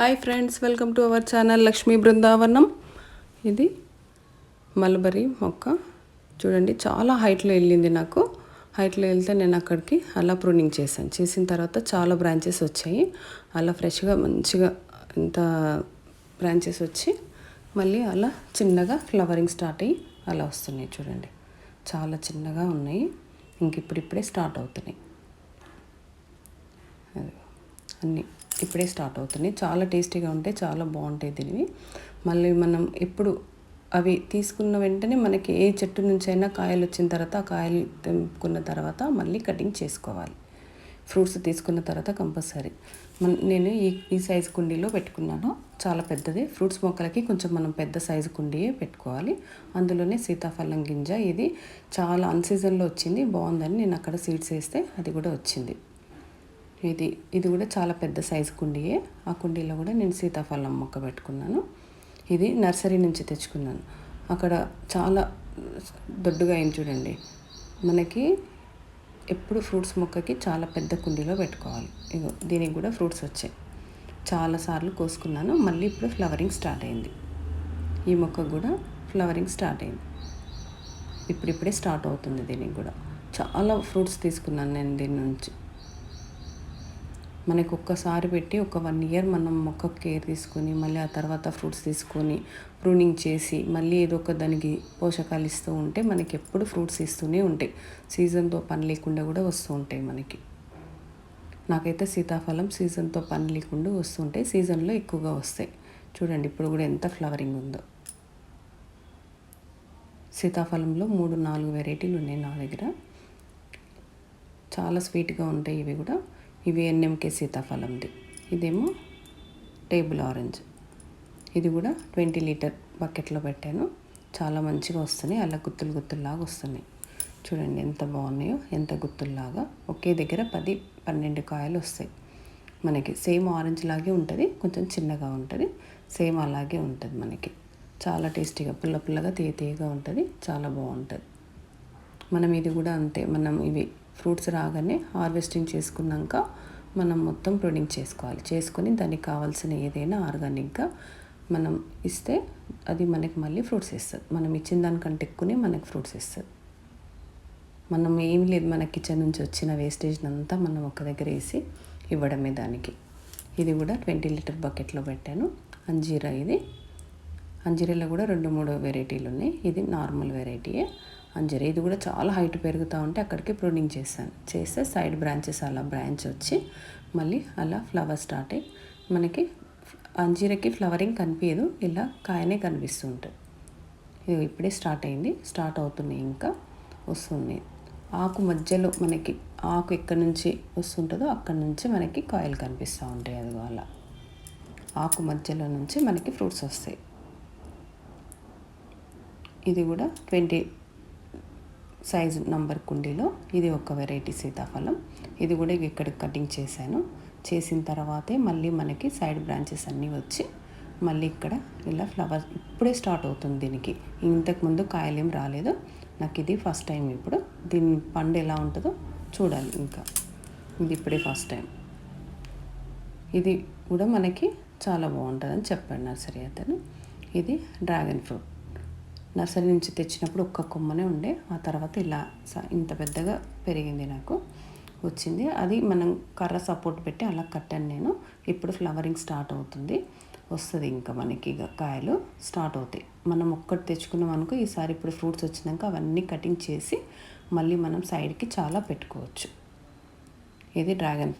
Hi friends welcome to our channel Lakshmi Brindavanam ఇది mulberry మొక్క. చూడండి చాలా హైట్లో వెళ్ళింది నాకు. హైట్లో వెళ్తే నేను అక్కడికి అలా ప్రూనింగ్ చేశాను. చేసిన తర్వాత చాలా బ్రాంచెస్ వచ్చాయి. అలా ఫ్రెష్గా మంచిగా ఇంత బ్రాంచెస్ వచ్చి మళ్ళీ అలా చిన్నగా ఫ్లవరింగ్ స్టార్ట్ అయ్యి అలా వస్తున్నాయి చూడండి. చాలా చిన్నగా ఉన్నాయి. ఇంక ఇప్పుడిప్పుడే స్టార్ట్ అవుతున్నాయి. అదే. అన్నీ ఇప్పుడే స్టార్ట్ అవుతున్నాయి. చాలా టేస్టీగా ఉంటాయి చాలా బాగుంటాయి దీనివి మళ్ళీ మనం ఎప్పుడు అవి తీసుకున్న వెంటనే మనకి ఏ చెట్టు నుంచి అయినా కాయలు వచ్చిన తర్వాత ఆ కాయలు తెంపుకున్న తర్వాత మళ్ళీ కటింగ్ చేసుకోవాలి. ఫ్రూట్స్ తీసుకున్న తర్వాత కంపల్సరీ. మన నేను ఈ ఈ సైజు కుండీలో పెట్టుకున్నాను. చాలా పెద్దది. ఫ్రూట్స్ మొక్కలకి కొంచెం మనం పెద్ద సైజు కుండీయే పెట్టుకోవాలి. అందులోనే సీతాఫలం గింజ ఇది చాలా అన్సీజన్లో వచ్చింది. బాగుందని నేను అక్కడ సీడ్స్ వేస్తే అది కూడా వచ్చింది. ఇది ఇది కూడా చాలా పెద్ద సైజు కుండీయే. ఆ కుండీలో కూడా నేను సీతాఫలం మొక్క పెట్టుకున్నాను. ఇది నర్సరీ నుంచి తెచ్చుకున్నాను. అక్కడ చాలా దొడ్డుగా అయింది చూడండి మనకి ఎప్పుడు ఫ్రూట్స్ మొక్కకి చాలా పెద్ద కుండీలో పెట్టుకోవాలి. ఇగో దీనికి కూడా ఫ్రూట్స్ వచ్చాయి. చాలాసార్లు కోసుకున్నాను మళ్ళీ ఇప్పుడు ఫ్లవరింగ్ స్టార్ట్ అయింది. ఈ మొక్కకు కూడా ఫ్లవరింగ్ స్టార్ట్ అయింది. ఇప్పుడిప్పుడే స్టార్ట్ అవుతుంది దీనికి కూడా. చాలా ఫ్రూట్స్ తీసుకున్నాను నేను దీని నుంచి. మనకు ఒక్కసారి పెట్టి ఒక వన్ ఇయర్ మనం మొక్క కేర్ తీసుకొని మళ్ళీ ఆ తర్వాత ఫ్రూట్స్ తీసుకొని ప్రూనింగ్ చేసి మళ్ళీ ఏదో ఒక దానికి పోషకాలు ఇస్తూ ఉంటే మనకి ఎప్పుడు ఫ్రూట్స్ ఇస్తూనే ఉంటాయి. సీజన్తో పని లేకుండా కూడా వస్తూ ఉంటాయి మనకి. నాకైతే సీతాఫలం సీజన్తో పని లేకుండా వస్తుంటాయి సీజన్లో ఎక్కువగా వస్తాయి. చూడండి ఇప్పుడు కూడా ఎంత ఫ్లవరింగ్ ఉందో. సీతాఫలంలో మూడు నాలుగు వెరైటీలు ఉన్నాయి నా దగ్గర. చాలా స్వీట్గా ఉంటాయి ఇవి కూడా. ఇవి ఎన్ఎంకే సీతాఫలంది. ఇదేమో టేబుల్ ఆరెంజ్. ఇది కూడా ట్వంటీ లీటర్ బకెట్లో పెట్టాను. చాలా మంచిగా వస్తున్నాయి. అలా గుత్తులు గుత్తుల్లాగా వస్తున్నాయి. చూడండి ఎంత బాగున్నాయో ఎంత గుత్తుల్లాగా. ఒకే దగ్గర పది పన్నెండు కాయలు వస్తాయి. మనకి సేమ్ ఆరెంజ్ లాగే ఉంటుంది. కొంచెం చిన్నగా ఉంటుంది. సేమ్ అలాగే ఉంటుంది మనకి. చాలా టేస్టీగా పుల్ల పుల్లగా తీయ తీయగా ఉంటుంది. చాలా బాగుంటుంది. మనం ఇది కూడా అంతే. మనం ఇవి ఫ్రూట్స్ రాగానే హార్వెస్టింగ్ చేసుకున్నాక మనం మొత్తం ప్రొడింగ్ చేసుకోవాలి. చేసుకొని దానికి కావాల్సిన ఏదైనా ఆర్గానిక్గా మనం ఇస్తే అది మనకి మళ్ళీ ఫ్రూట్స్ ఇస్తుంది మనం ఇచ్చిన దానికంటే ఎక్కువనే మనకి ఫ్రూట్స్ ఇస్తుంది మనం ఏం లేదు మన కిచెన్ నుంచి వచ్చిన వేస్టేజ్ అంతా మనం ఒక దగ్గర వేసి ఇవ్వడమే దానికి. ఇది కూడా ట్వంటీ లీటర్ బకెట్లో పెట్టాను. అంజీరా ఇది. అంజీరాలో కూడా రెండు మూడు వెరైటీలు ఉన్నాయి. ఇది నార్మల్ వెరైటీయే. అంజీరా ఇది కూడా చాలా హైట్ పెరుగుతూ ఉంటే అక్కడికి ప్రూనింగ్ చేశాను. చేస్తే సైడ్ బ్రాంచెస్ అలా బ్రాంచ్ వచ్చి మళ్ళీ అలా ఫ్లవర్ స్టార్ట్ అయ్యి మనకి అంజీరకి ఫ్లవరింగ్ కనిపించదు ఇలా కాయనే కనిపిస్తుంటుంది ఇది ఇప్పుడే స్టార్ట్ అయింది. స్టార్ట్ అవుతున్నాయి ఇంకా వస్తున్నాయి ఆకు మధ్యలో మనకి ఆకు ఎక్కడి నుంచి వస్తుంటుందో అక్కడి నుంచి మనకి కాయలు కనిపిస్తూ ఉంటాయి అది అలా. ఆకు మధ్యలో నుంచి మనకి ఫ్రూట్స్ వస్తాయి. ఇది కూడా ట్వంటీ సైజు నంబర్ కుండీలో ఇది ఒక వెరైటీ సీతాఫలం. ఇది కూడా ఇక్కడ కటింగ్ చేశాను. చేసిన తర్వాతే మళ్ళీ మనకి సైడ్ బ్రాంచెస్ అన్నీ వచ్చి మళ్ళీ ఇక్కడ ఇలా ఫ్లవర్స్ ఇప్పుడే స్టార్ట్ అవుతుంది దీనికి. ఇంతకుముందు కాయలేం రాలేదు. నాకు ఇది ఫస్ట్ టైం ఇప్పుడు. దీని పండు ఎలా ఉంటుందో చూడాలి ఇంకా. ఇది ఇప్పుడే ఫస్ట్ టైం. ఇది కూడా మనకి చాలా బాగుంటుందని చెప్పాడు నర్సరీ అతను. ఇది డ్రాగన్ ఫ్రూట్. నర్సరీ నుంచి తెచ్చినప్పుడు ఒక్క కొమ్మనే ఉండే. ఆ తర్వాత ఇలా ఇంత పెద్దగా పెరిగింది నాకు. వచ్చింది. అది మనం కర్ర సపోర్ట్ పెట్టి అలా కట్టాను నేను. ఇప్పుడు ఫ్లవరింగ్ స్టార్ట్ అవుతుంది. వస్తుంది ఇంకా మనకి ఇక కాయలు స్టార్ట్ అవుతాయి. మనం ఒక్కటి తెచ్చుకున్నాం అనుకో ఈసారి ఇప్పుడు ఫ్రూట్స్ వచ్చినాక అవన్నీ కటింగ్ చేసి మళ్ళీ మనం సైడ్కి చాలా పెట్టుకోవచ్చు. ఇది డ్రాగన్